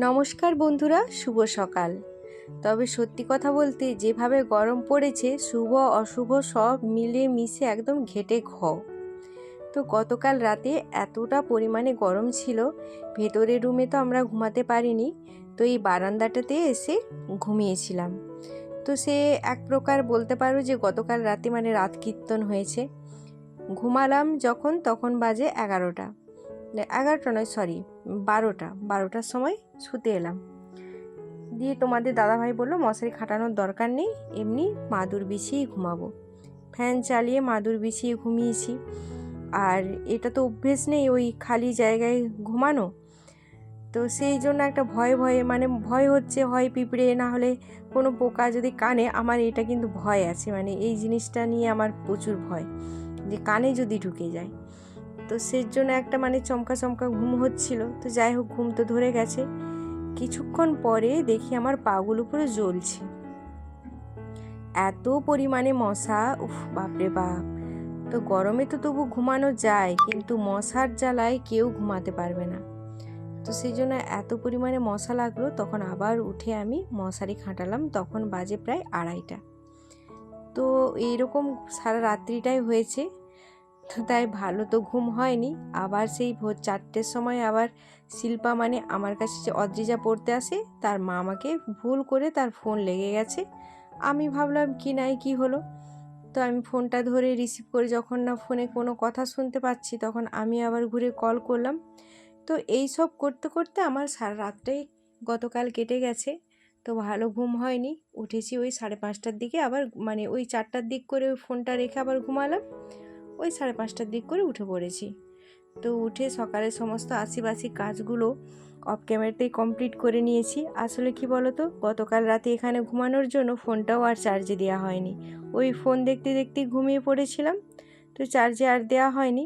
নমস্কার বন্ধুরা, শুভ সকাল। তবে সত্যি কথা বলতে যেভাবে গরম পড়েছে, শুভ, অশুভ সব মিলে মিশে একদম ঘেটে ঘ। তো গতকাল রাতে এতটা পরিমাণে গরম ছিল ভেতরের রুমে তো আমরা ঘুমাতে পারিনি, তো এই বারান্দাটাতে এসে ঘুমিয়েছিলাম। তো সে এক প্রকার বলতে পারো যে গতকাল রাতে মানে রাত কীর্তন হয়েছে। ঘুমালাম যখন, তখন বাজে এগারোটা। এগারোটা নয় সরি বারোটা। বারোটার সময় শুতে এলাম। দিয়ে তোমাদের দাদাভাই বলল, মশারি খাটানোর দরকার নেই, এমনি মাদুর বিছিয়েই ঘুমাবো। ফ্যান চালিয়ে মাদুর বিছিয়ে ঘুমিয়েছি। আর এটা তো অভ্যেস নেই ওই খালি জায়গায় ঘুমানো। তো সেই জন্য একটা ভয়ে ভয়ে মানে ভয় হচ্ছে হয় পিঁপড়ে, না হলে কোনো পোকা যদি কানে, আমার এটা কিন্তু ভয় আছে। মানে এই জিনিসটা নিয়ে আমার প্রচুর ভয়। যে কানে যদি ঢুকে যায়। তো সেই জন্য একটা মানে চমকা চমকা ঘুম হচ্ছিল। তো যাই হোক, ঘুম তো ধরে গেছে। কিছুক্ষণ পরে দেখি আমার পাগুলো পুরো জ্বলছে। এত পরিমাণে মশা, উফ, বাপরে বাপ। তো গরমে তো তবু ঘুমানো যায়, কিন্তু মশার জ্বালায় কেউ ঘুমাতে পারবে না। তো সেই জন্য এত পরিমাণে মশা লাগল, তখন আবার উঠে আমি মশারি খাটালাম, তখন বাজে প্রায় আড়াইটা। তো এইরকম সারা রাত্রিটাই হয়েছে। তাই ভালো তো ঘুম হয়নি। আবার সেই ভোর চারটের সময় আবার শিল্পা মানে আমার কাছে যে অদ্রিজা পড়তে আসে, তার মা আমাকে ভুল করে তার ফোন লেগে গেছে। আমি ভাবলাম কি নাই কি হলো? তো আমি ফোনটা ধরে রিসিভ করে। যখন না ফোনে কোনো কথা শুনতে পাচ্ছি, তখন আমি আবার ঘুরে কল করলাম। তো এই সব করতে করতে আমার সারা রাতটাই গতকাল কেটে গেছে। তো ভালো ঘুম হয়নি। উঠেছি ওই সাড়ে পাঁচটার দিকে আবার মানে ওই চারটার দিক করে ওই ফোনটা রেখে আবার ঘুমালাম। ওই সাড়ে পাঁচটার দিক করে উঠে পড়েছি। তো উঠে সকালে সমস্ত আশিবাসি কাজগুলো অফ ক্যামেরাতেই কমপ্লিট করে নিয়েছি। আসলে কি বলো তো গতকাল রাতে এখানে ঘুমানোর জন্য ফোনটাও আর চার্জে দেওয়া হয়নি। ওই ফোন দেখতে দেখতে ঘুমিয়ে পড়েছিলাম। তো চার্জে আর দেওয়া হয়নি।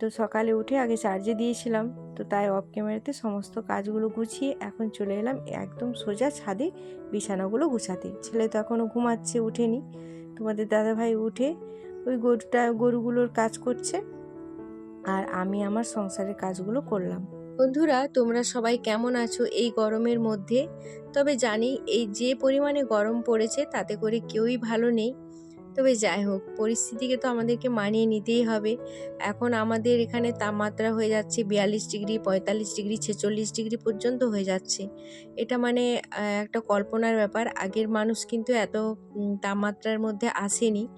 তো সকালে উঠে আগে চার্জে দিয়েছিলাম। তো তাই অফ ক্যামেরাতে সমস্ত কাজগুলো গুছিয়ে এখন চলে এলাম একদম সোজা ছাদে বিছানাগুলো গুছাতে। ছেলে তো এখনও ঘুমাচ্ছে, উঠেনি। তোমাদের দাদাভাই উঠে ওই গরুটা, গরুগুলোর কাজ করছে আর আমি আমার সংসারের কাজগুলো করলাম। বন্ধুরা, তোমরা সবাই কেমন আছো এই গরমের মধ্যে? তবে জানি এই যে পরিমাণে গরম পড়েছে তাতে করে কেউই ভালো নেই। তবে যাই হোক, পরিস্থিতিকে তো আমাদেরকে মানিয়ে নিতেই হবে। এখন আমাদের এখানে তাপমাত্রা হয়ে যাচ্ছে বিয়াল্লিশ ডিগ্রি, পঁয়তাল্লিশ ডিগ্রি, ছেচল্লিশ ডিগ্রি পর্যন্ত হয়ে যাচ্ছে। এটা মানে একটা কল্পনার ব্যাপার। আগের মানুষ কিন্তু এত তাপমাত্রার মধ্যে আসেনি।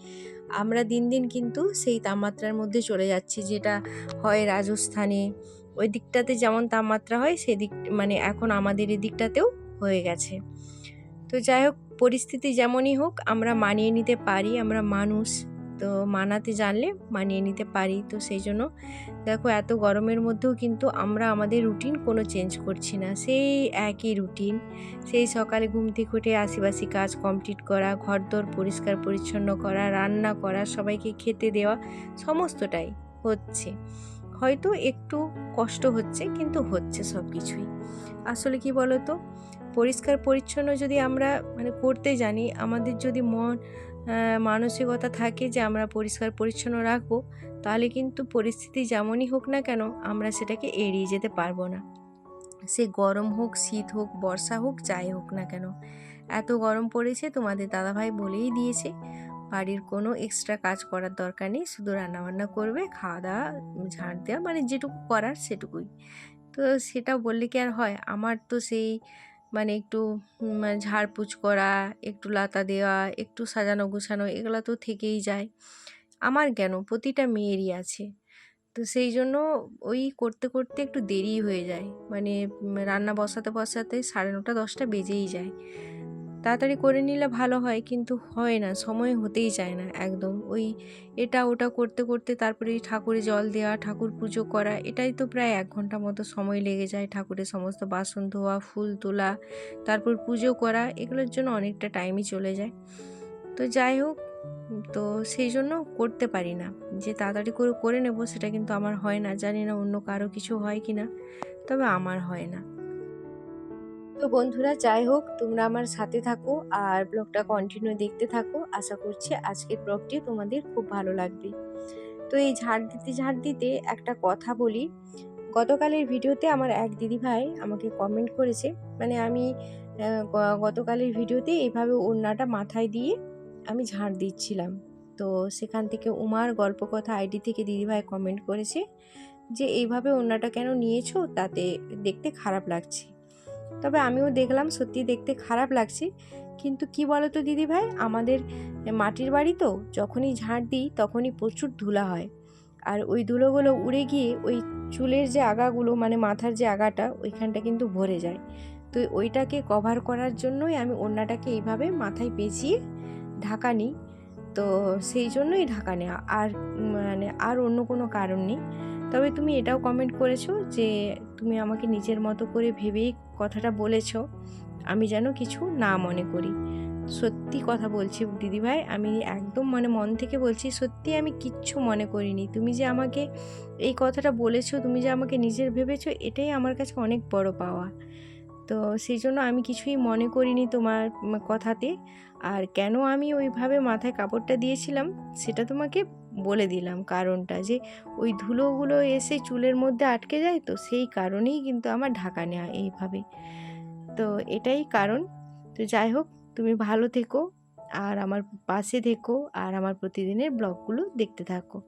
আমরা দিন দিন কিন্তু সেই তাপমাত্রার মধ্যে চলে যাচ্ছি, যেটা হয় রাজস্থানে। ওই দিকটাতে যেমন তাপমাত্রা হয় সেদিক মানে এখন আমাদের এদিকটাতেও হয়ে গেছে। তো যাই হোক, পরিস্থিতি যেমনই হোক, আমরা মানিয়ে নিতে পারি, আমরা মানুষ। তো মানাতে জানলে মানিয়ে নিতে পারি। তো সেই জন্য দেখো এত গরমের মধ্যেও কিন্তু আমরা আমাদের রুটিন কোনো চেঞ্জ করছি না। সেই একই রুটিন সেই সকালে ঘুম থেকে উঠে আশিবাসি কাজ কমপ্লিট করা ঘর ঘরদোর পরিষ্কার পরিচ্ছন্ন করা, রান্না করা, সবাইকে খেতে দেওয়া, সমস্তটাই হচ্ছে। হয়তো একটু কষ্ট হচ্ছে কিন্তু হচ্ছে সব কিছুই আসলে কি বলো তো পরিষ্কার পরিচ্ছন্ন যদি আমরা মানে করতে জানি, আমাদের যদি মন মানসিকতা থাকে যে আমরা পরিষ্কার পরিচ্ছন্ন রাখব, তাহলে কিন্তু পরিস্থিতি যেমনই হোক না কেন আমরা সেটাকে এড়িয়ে যেতে পারব না। সে গরম হোক, শীত হোক, বর্ষা হোক, যাই হোক না কেন। এত গরম পড়েছে, তোমাদের দাদাভাই বলেই দিয়েছে, বাড়ির কোনো এক্সট্রা কাজ করার দরকার নেই, শুধু রান্নাবান্না করবে, খাওয়া দাওয়া ঝাড় দেওয়া মানে যেটুকু করার সেটুকুই। তো সেটা বললে কি আর হয়? আমার তো সেই মানে একটু মানে ঝাড়পুছ করা, একটু লাতা দেওয়া, একটু সাজানো গুছানো, এগুলো তো থেকেই যায়। আমার কেন? প্রতিটা মেয়েরই আছে। তো সেই জন্য ওই করতে করতে একটু দেরি হয়ে যায়। মানে রান্না বসাতে বসাতে সাড়ে নটা, দশটা বেজেই যায়। তাড়াতাড়ি করে নিলে ভালো হয়, কিন্তু হয় না, সময় হতেই চায় না একদম। ওই এটা ওটা করতে করতে তারপরে ঠাকুরে জল দেওয়া, ঠাকুর পুজো করা, এটাই তো প্রায় এক ঘণ্টা মতো সময় লেগে যায় ঠাকুরের সমস্ত বাসন ধোয়া, ফুল তোলা, তারপর পুজো করা, এগুলোর জন্য অনেকটা টাইমই চলে যায়। তো যাই হোক, তো সেই জন্য করতে পারি না। যে তাড়াতাড়ি করে করে নেব সেটা কিন্তু আমার হয় না, জানি না অন্য কারও কিছু হয় কি না তবে আমার হয় না। তো বন্ধুরা, যাই হোক, তোমরা আমার সাথে থাকো আর ব্লগটা কন্টিনিউ দেখতে থাকো। আশা করছি আজকের ব্লগটি তোমাদের খুব ভালো লাগবে। তো এই ঝাড় দিতে ঝাড় দিতে একটা কথা বলি। গতকালের ভিডিওতে আমার এক দিদিভাই আমাকে কমেন্ট করেছে। মানে আমি গতকালের ভিডিওতে এইভাবে ওড়নাটা মাথায় দিয়ে আমি ঝাড় দিচ্ছিলাম। তো সেখান থেকে উমার গল্প কথা আইডি থেকে দিদিভাই কমেন্ট করেছে যে, এইভাবে ওড়নাটা কেন নিয়েছো? তাতে দেখতে খারাপ লাগছে। তবে আমিও দেখলাম সত্যি দেখতে খারাপ লাগছে। কিন্তু কি বলো তো দিদিভাই আমাদের মাটির বাড়ি তো, যখনই ঝাঁট দিই তখনই প্রচুর ধুলা হয়। আর ওই ধুলোগুলো উড়ে গিয়ে ওই চুলের যে আগাগুলো মানে মাথার যে আগাটা, ওইখানটা কিন্তু ভরে যায়। তো ওইটাকে কভার করার জন্যই আমি ওড়নাটাকে এইভাবে মাথায় পেঁচিয়ে ঢাকা নিই। তো সেই জন্যই ঢাকা নেওয়া। আর মানে আর অন্য কোনো কারণ নেই। তবে তুমি এটাও কমেন্ট করেছ যে তুমি আমাকে নিজের মতো করে ভেবেই কথাটা বলেছ। আমি যেন কিছু না মনে করি। সত্যি কথা বলছি দিদিভাই, আমি একদম মানে মন থেকে বলছি সত্যি আমি কিচ্ছু মনে করিনি। তুমি যে আমাকে এই কথাটা বলেছ, তুমি যে আমাকে নিজের ভেবেছো, এটাই আমার কাছে অনেক বড় পাওয়া। তো সেই জন্য আমি কিছুই মনে করিনি তোমার কথাতে। আর কেন আমি ওইভাবে মাথায় কাপড়টা দিয়েছিলাম, সেটা তোমাকে বলে দিলাম কারণটা যে, ওই ধুলোগুলো এসে চুলের মধ্যে আটকে যায় তো সেই কারণেই কিন্তু আমার ঢাকা নেওয়া এইভাবে। তো এটাই কারণ। তো যাই হোক, তুমি ভালো থেকো আর আমার পাশে থেকো আর আমার প্রতিদিনের ব্লগগুলো দেখতে থাকো।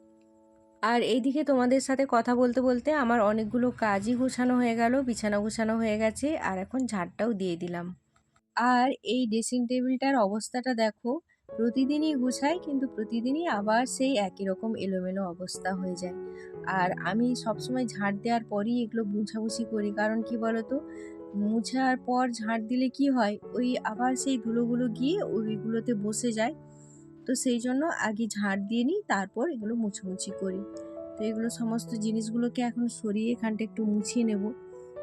আর এইদিকে তোমাদের সাথে কথা বলতে বলতে আমার অনেকগুলো কাজই গুছানো হয়ে গেল, বিছানা গুছানো হয়ে গেছে আর এখন ঝাড়টাও দিয়ে দিলাম। আর এই ড্রেসিং টেবিলটার অবস্থাটা দেখো প্রতিদিনই গুছাই, কিন্তু প্রতিদিনই আবার সেই একই রকম এলোমেলো অবস্থা হয়ে যায়। আর আমি সবসময় ঝাড় দেওয়ার পরই এগুলো মুছামুছি করি, কারণ কি বলতো? মুছার পর ঝাড় দিলে কি হয়? ওই আবার সেই ধুলোগুলো গিয়ে ওইগুলোতে বসে যায়। তো সেই জন্য আগে ঝাড় দিয়ে নিই, তারপর এগুলো মুছামুছি করি। তো এগুলো সমস্ত জিনিসগুলোকে এখন সরিয়ে এখানটা একটু মুছিয়ে নেব।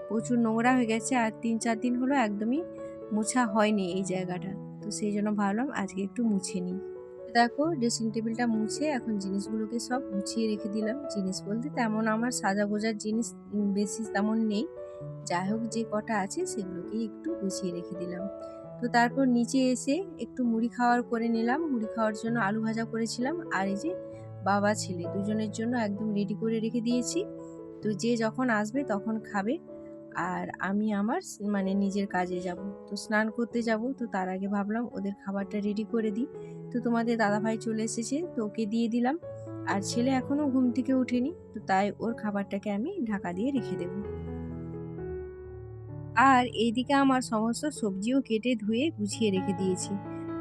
প্রচুর নোংরা হয়ে গেছে, আর তিন, চার দিন হলো একদমই মোছা হয়নি এই জায়গাটা। তো সেই জন্য ভাবলাম আজকে একটু মুছে নিই। দেখো ড্রেসিং টেবিলটা মুছে এখন জিনিসগুলোকে সব গুছিয়ে রেখে দিলাম। জিনিস বলতে তেমন আমার সাজা গোজার জিনিস বেশি তেমন নেই। যাই হোক যে কটা আছে সেগুলোকেই একটু গুছিয়ে রেখে দিলাম। তো তারপর নিচে এসে একটু মুড়ি খাওয়ার করে নিলাম। মুড়ি খাওয়ার জন্য আলু ভাজা করেছিলাম আর এই যে বাবা ছেলে দুজনের জন্য একদম রেডি করে রেখে দিয়েছি। তো যে যখন আসবে তখন খাবে। আর আমি আমার মানে নিজের কাজে যাব। তো স্নান করতে যাব, তো তার আগে ভাবলাম ওদের খাবারটা রেডি করে দিই। তো তোমাদের দাদাভাই চলে এসেছে, তো ওকে দিয়ে দিলাম। আর ছেলে এখনও ঘুম থেকে ওঠেনি, তো তাই ওর খাবারটাকে আমি ঢাকা দিয়ে রেখে দেবো। আর এইদিকে আমার সমস্ত সবজিও কেটে ধুয়ে গুছিয়ে রেখে দিয়েছি।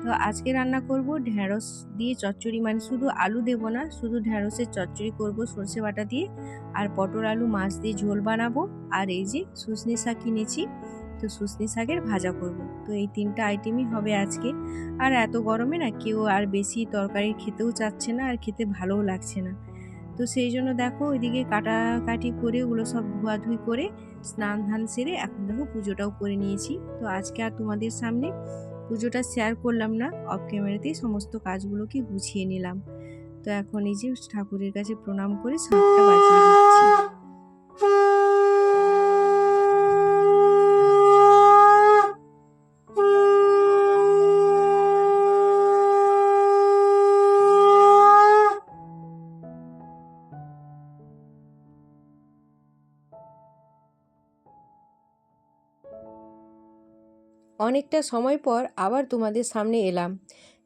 তো আজকে রান্না করব ঢ্যাঁড়স দিয়ে চচ্চড়ি। মানে শুধু আলু দেব না, শুধু ঢ্যাঁড়সের চচ্চড়ি করব সর্ষে বাটা দিয়ে। আর পটল আলু, মাছ দিয়ে ঝোল বানাবো। আর এই যে শুশনি শাক কিনেছি, তো শুশনি শাকের ভাজা করব। তো এই তিনটা আইটেমই হবে আজকে। আর এত গরমে না কেউ আর বেশি তরকারি খেতেও চাচ্ছে না, আর খেতে ভালোও লাগছে না। তো সেই জন্য দেখো ওইদিকে কাটাকাটি করে ওগুলো সব ধোয়াধুয়ি করে স্নান ধান সেরে এখন দেখো পুজোটাও করে নিয়েছি। তো আজকে আর তোমাদের সামনে পুজোটা শেয়ার করলাম না অফ ক্যামেরাতেই সমস্ত কাজগুলোকে গুছিয়ে নিলাম। তো এখন এই যে ঠাকুরের কাছে প্রণাম করে সবটা বাজিয়ে দিচ্ছি। অনেকটা সময় পর আবার তোমাদের সামনে এলাম।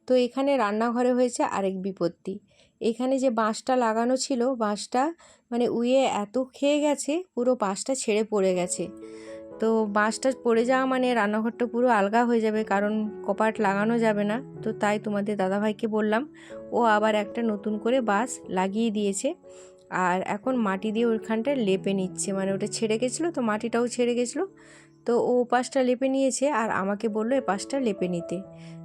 তো এখানে রান্নাঘরে হয়েছে আরেক বিপত্তি। এখানে যে বাঁশটা লাগানো ছিল, বাঁশটা মানে উয়ে এত খেয়ে গেছে, পুরো বাঁশটা ছেড়ে পড়ে গেছে। তো বাঁশটা পড়ে যাওয়া মানে রান্নাঘরটা পুরো আলগা হয়ে যাবে, কারণ কপাট লাগানো যাবে না। তো তাই তোমাদের দাদাভাইকে বললাম, ও আবার একটা নতুন করে বাঁশ লাগিয়ে দিয়েছে। আর এখন মাটি দিয়ে ওইখানটায় লেপে নিচ্ছে। মানে ওটা ছেড়ে গেছিল, তো মাটিটাও ছেড়ে গেছিল। তো ও পাশটা লেপে নিয়েছে আর আমাকে বলল এ পাশটা লেপে নিতে।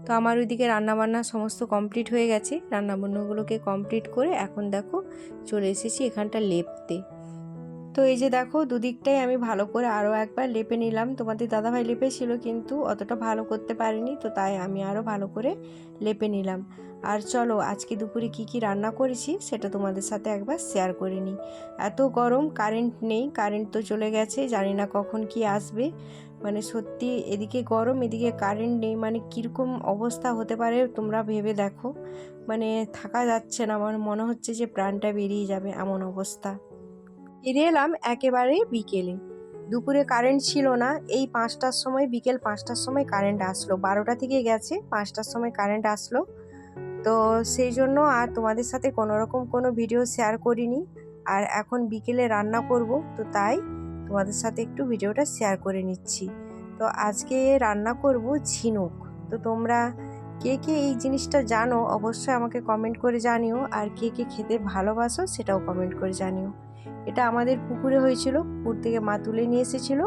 তো আমার ওইদিকে রান্নাবান্না সমস্ত কমপ্লিট হয়ে গেছে। রান্নাবান্নাগুলোকে কমপ্লিট করে এখন দেখো চলে এসেছি এখানটা লেপতে। তো এই যে দেখো দুদিকটাই আমি ভালো করে আরও একবার লেপে নিলাম। তোমাদের দাদাভাই লেপেছিল কিন্তু অতটা ভালো করতে পারিনি, তো তাই আমি আরও ভালো করে লেপে নিলাম। আর চলো, আজকে দুপুরে কি কি রান্না করেছি সেটা তোমাদের সাথে একবার শেয়ার করে নিই। এত গরম কারেন্ট নেই কারেন্ট তো চলে গেছে, জানি না কখন কি আসবে। মানে সত্যি এদিকে গরম, এদিকে কারেন্ট নেই মানে কীরকম অবস্থা হতে পারে তোমরা ভেবে দেখো। মানে থাকা যাচ্ছে না, আমার মনে হচ্ছে যে প্রাণটা বেরিয়ে যাবে এমন অবস্থা। ফিরে এলাম একেবারে বিকেলে। দুপুরে কারেন্ট ছিল না, এই পাঁচটার সময়, বিকেল পাঁচটার সময় কারেন্ট আসলো। বারোটা থেকে গেছে, পাঁচটার সময় কারেন্ট আসলো। তো সেই জন্য আর তোমাদের সাথে কোনো রকম কোনো ভিডিও শেয়ার করিনি। আর এখন বিকেলে রান্না করব, তো তাই তোমাদের সাথে একটু ভিডিওটা শেয়ার করে নিচ্ছি। তো আজকে রান্না করব ঝিনুক। তো তোমরা কে কে এই জিনিসটা জানো অবশ্যই আমাকে কমেন্ট করে জানিও। আর কে কে খেতে ভালোবাসো সেটাও কমেন্ট করে জানিও। এটা আমাদের পুকুরে হয়েছিল, পুকুর থেকে মা তুলে নিয়ে এসেছিল।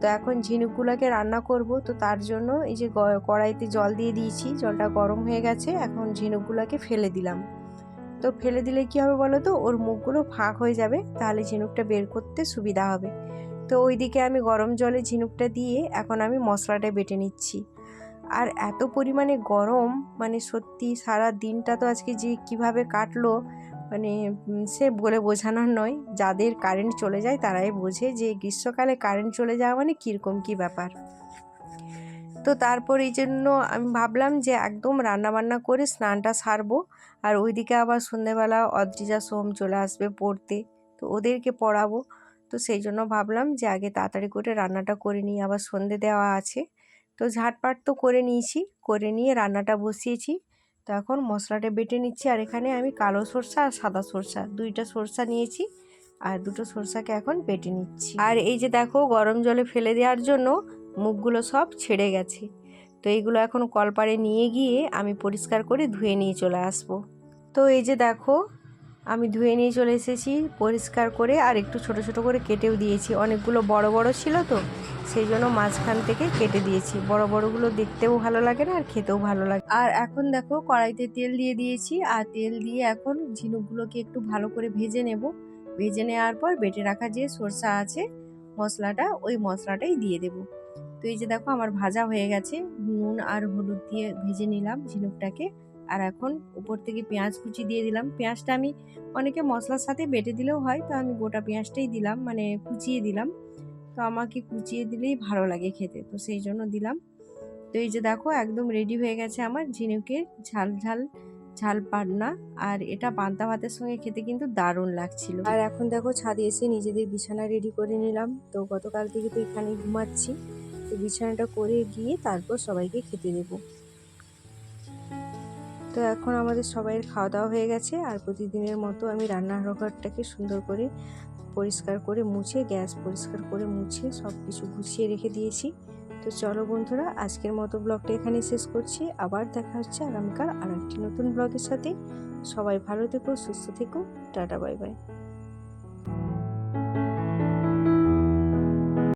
তো এখন ঝিনুকগুলোকে রান্না করব, তো তার জন্য এই যে কড়াইতে জল দিয়ে দিয়েছি, জলটা গরম হয়ে গেছে, এখন ঝিনুকগুলোকে ফেলে দিলাম। তো ফেলে দিলে কি হবে বলো তো? ওর মুখগুলো ফাঁক হয়ে যাবে, তাহলে ঝিনুকটা বের করতে সুবিধা হবে। তো ওইদিকে আমি গরম জলে ঝিনুকটা দিয়ে এখন আমি মশলাটা বেটে নিচ্ছি। আর এত পরিমাণে গরম মানে সত্যি সারা দিনটা তো আজকে যে কীভাবে কাটলো মানে সে বলে বোঝানোর নয়, যাদের কারেন্ট চলে যায় তারাই বোঝে যে গ্রীষ্মকালে কারেন্ট চলে যাওয়া মানে কীরকম কী ব্যাপার। তো তারপর এই জন্য আমি ভাবলাম যে একদম রান্না বান্না করে স্নানটা সারবো, আর ওইদিকে আবার সন্ধেবেলা অদ্রিজা সোম চলে আসবে পড়তে, তো ওদেরকে পড়াবো। তো সেই জন্য ভাবলাম যে আগে তাড়াতাড়ি করে রান্নাটা করে নিই, আবার সন্ধে দেওয়া আছে। তো ঝাটপাট তো করে নিয়েছি, করে নিয়ে রান্নাটা বসিয়েছি। তো এখন মশলাটা বেটে নিচ্ছি, আর এখানে আমি কালো সরষা আর সাদা সরষা দুইটা সরষা নিয়েছি, আর দুটো সরষাকে এখন বেটে নিচ্ছি। আর এই যে দেখো গরম জলে ফেলে দেওয়ার জন্য মুখগুলো সব ছেড়ে গেছে। তো এইগুলো এখন কলপাড়ে নিয়ে গিয়ে আমি পরিষ্কার করে ধুয়ে নিয়ে চলে আসব। তো এই যে দেখো আমি ধুয়ে নিয়ে চলে এসেছি, পরিষ্কার করে আর একটু ছোট ছোট করে কেটেও দিয়েছি। অনেকগুলো বড় বড় ছিল তো সেই জন্য মাঝখান থেকে কেটে দিয়েছি। বড় বড়গুলো দেখতেও ভালো লাগে না আর খেতেও ভালো লাগে। আর এখন দেখো কড়াইতে তেল দিয়ে দিয়েছি। আর তেল দিয়ে এখন ঝিনুকগুলোকে একটু ভালো করে ভেজে নেব। ভেজে নেওয়ার পর বেটে রাখা যে সরষা আছে, মশলাটা, ওই মশলাটাই দিয়ে দেব। তো এই যে দেখো আমার ভাজা হয়ে গেছে। নুন আর হলুদ দিয়ে ভেজে নিলাম ঝিনুকটাকে। আর এখন উপর থেকে পেঁয়াজ কুচি দিয়ে দিলাম। পেঁয়াজটা আমি অনেকে মশলার সাথে বেটে দিলেও হয়, তো আমি গোটা পেঁয়াজটাই দিলাম। মানে কুচিয়ে দিলাম। তো আমাকে কুচিয়ে দিলেই ভালো লাগে খেতে, তো সেই জন্য দিলাম। তো এই যে দেখো, একদম রেডি হয়ে গেছে আমার ঝিনুকের ঝাল ঝাল ঝাল পান্না। আর এটা পান্তা ভাতের সঙ্গে খেতে কিন্তু দারুণ লাগছিল। আর এখন দেখো, ছাদে এসে নিজেদের বিছানা রেডি করে নিলাম। তো গতকাল থেকে তো এখানে ঘুমাচ্ছি। তো বিছানাটা করে গিয়ে তারপর সবাইকে খেতে দেবো। তো এখন আমাদের সবাইয়ের খাওয়া দাওয়া হয়ে গেছে। আর প্রতিদিনের মতো আমি রান্নার ঘরটাকে সুন্দর করে পরিষ্কার করে মুছে, গ্যাস পরিষ্কার করে মুছে সব কিছু গুছিয়ে রেখে দিয়েছি। তো চলো বন্ধুরা, আজকের মতো ব্লগটা এখানে শেষ করছি। আবার দেখা হচ্ছে আগামীকাল আর একটি নতুন ব্লগের সাথে। সবাই ভালো থেকো, সুস্থ থেকো। Tata, bye bye.